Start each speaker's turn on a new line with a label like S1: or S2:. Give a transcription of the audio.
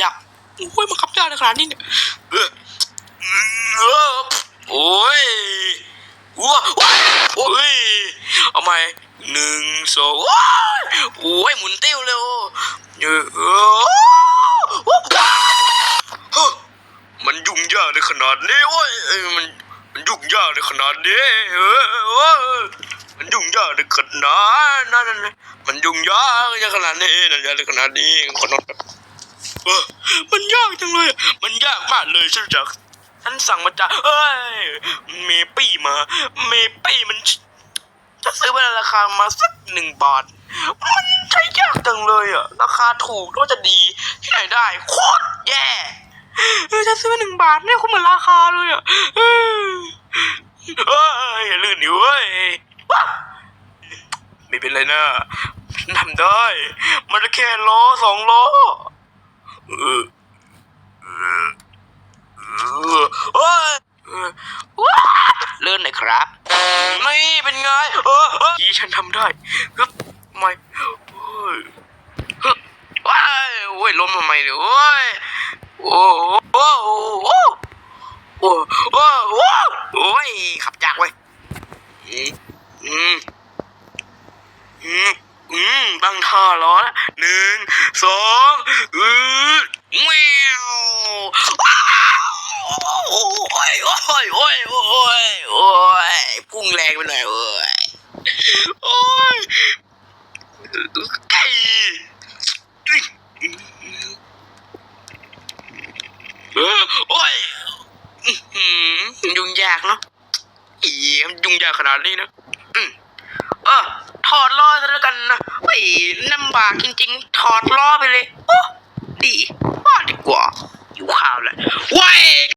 S1: อยากโอ้ยมันขับยากในขนาดนี้เนี่ยเออเออโอ้ยว้าวโอ้ยเอาใหมหนึ่งสองว้ยโอ้ยหมุนเติ้วเลยโอ้เออเออว้าวเฮ้ยมันยุ่งยากในขนาดนี้โอ้ยมันมันยุ่งยากในขนาดนี้เออมันยุ่งยากในขนาดนั้นนะมันยุ่งยากในขนาดนี้นั่นในขนาดนี้ขอโทษครับ เออมันยากจังเลย มันยากมากเลยฉันจากฉันสั่งมาจากเอ้ย เมปี้มา เมปี้มันจะซื้อมาในราคามาสักหนึ่งบาท มันใช้ยากจังเลยอะราคาถูกก็จะดีที่ไหนได้โคตรแย่จะซื้อมาหนึ่งบาทเนี่ยคุณเหมือนราคาเลยอะเอ้ยลื่นดิเว้ยไม่เป็นไรนะฉันทำได้ มันแค่ล้อสองล้อายเออเออที่ฉันทำได้ฮึบไม่เฮ้ยว้ายโอ้ยล้มทำไมเนี่ยโอ้ยโอ้โอ้โอ้โอ้โอ้โอ้โอ้ยขับจากเว้ยอืมอืมอืมอืมตั้งท่าล้อละหนึ่งสองอือแมวโอ้ยโอ้ยโอ้ยโอ้ย ไก่โอ้ยยุ่งยากเนาะอีมยุ่งยากขนาดนี้นะอืมเออ ถอดล้อซะแล้วกันนะเฮ้ยลำบากจริง ๆ ถอดล้อไปเลย โอ้ ดีว่าดีกว่าอยู่ข้าวแหละว้าย